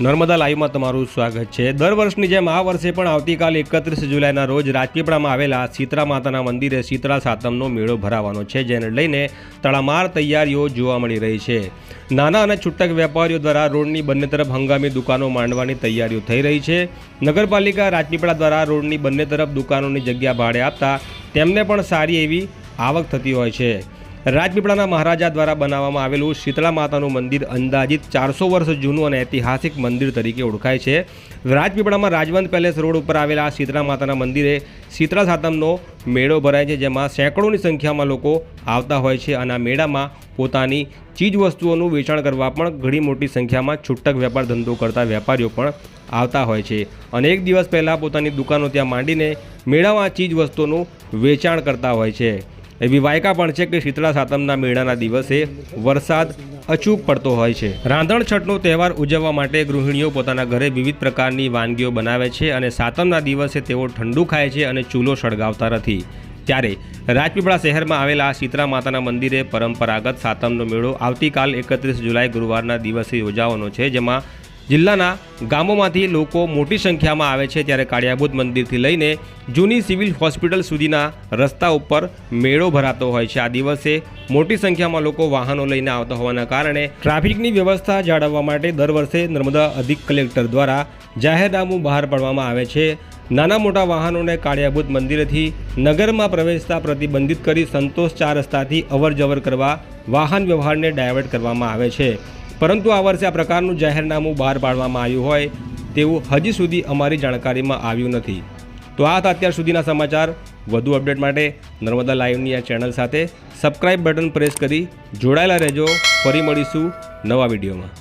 નર્મદા લાઈવમાં તમારું સ્વાગત છે. દર વર્ષની જેમ આ વર્ષે પણ આવતીકાલ એકત્રીસ જુલાઈના રોજ રાજપીપળામાં આવેલા શીતળા માતાના મંદિરે શીતળા સાતમનો મેળો ભરાવાનો છે, જેને લઈને તડામાર તૈયારીઓ જોવા મળી રહી છે. નાના અને છૂટક વેપારીઓ દ્વારા રોડની બંને તરફ હંગામી દુકાનો માંડવાની તૈયારીઓ થઈ રહી છે. નગરપાલિકા રાજપીપળા દ્વારા રોડની બંને તરફ દુકાનોની જગ્યા ભાડે આપતા તેમને પણ સારી એવી આવક થતી હોય છે. રાજપીપળાના મહારાજા દ્વારા બનાવવામાં આવેલું શીતળા માતાનું મંદિર અંદાજિત ચારસો વર્ષ જૂનું અને ઐતિહાસિક મંદિર તરીકે ઓળખાય છે. રાજપીપળામાં રાજવંત પેલેસ રોડ ઉપર આવેલા શીતળા માતાના મંદિરે શીતળા સાતમનો મેળો ભરાય છે, જેમાં સેંકડોની સંખ્યામાં લોકો આવતા હોય છે અને આ મેળામાં પોતાની ચીજવસ્તુઓનું વેચાણ કરવા પણ ઘણી મોટી સંખ્યામાં છૂટક વેપાર ધંધો કરતા વેપારીઓ પણ આવતા હોય છે. અને એક દિવસ પહેલાં પોતાની દુકાનો ત્યાં માંડીને મેળામાં ચીજ વસ્તુઓનું વેચાણ કરતા હોય છે. એવી વાયકા પણ છે કે શીતળા સાતમના મેળાના દિવસે વરસાદ અચૂક પડતો હોય છે. રાંધણ છઠનો તહેવાર ઉજવવા માટે ગૃહિણીઓ પોતાના ઘરે વિવિધ પ્રકારની વાનગીઓ બનાવે છે અને સાતમના દિવસે તેઓ ઠંડુ ખાય છે અને ચૂલો સળગાવતા નથી. ત્યારે રાજપીપળા શહેરમાં આવેલા શીતળા માતાના મંદિરે પરંપરાગત સાતમનો મેળો આવતીકાલ એકત્રીસ જુલાઈ ગુરુવારના દિવસે યોજાવાનો છે, જેમાં જિલ્લાના ગામોમાંથી લોકો મોટી સંખ્યામાં આવે છે ત્યારે કાળિયાભૂત મંદિરથી લઈને જૂની સિવિલ હોસ્પિટલ સુધીના રસ્તા ઉપર મેળો ભરાતો હોય છે. આ દિવસે મોટી સંખ્યામાં લોકો વાહનો લઈને આવતા હોવાના કારણે ટ્રાફિકની વ્યવસ્થા જાળવવા માટે દર વર્ષે નર્મદા અધિક કલેક્ટર દ્વારા જાહેરનામું બહાર પાડવામાં આવે છે. નાના મોટા વાહનોને કાળિયાભૂત મંદિરેથી નગરમાં પ્રવેશતા પ્રતિબંધિત કરી સંતોષ ચાર રસ્તાથી અવર જવર કરવા વાહન વ્યવહારને ડાયવર્ટ કરવામાં આવે છે. પરંતુ આ વર્ષે આ પ્રકારનું જાહેરનામું બહાર પાડવામાં આવ્યું હોય તેવું હજી સુધી અમારી જાણકારીમાં આવ્યું નથી. તો આ હતા અત્યાર સુધીના સમાચાર. વધુ અપડેટ માટે નર્મદા લાઈવની આ ચેનલ સાથે સબસ્ક્રાઇબ બટન પ્રેસ કરી જોડાયેલા રહેજો. ફરી મળીશું નવા વિડીયોમાં.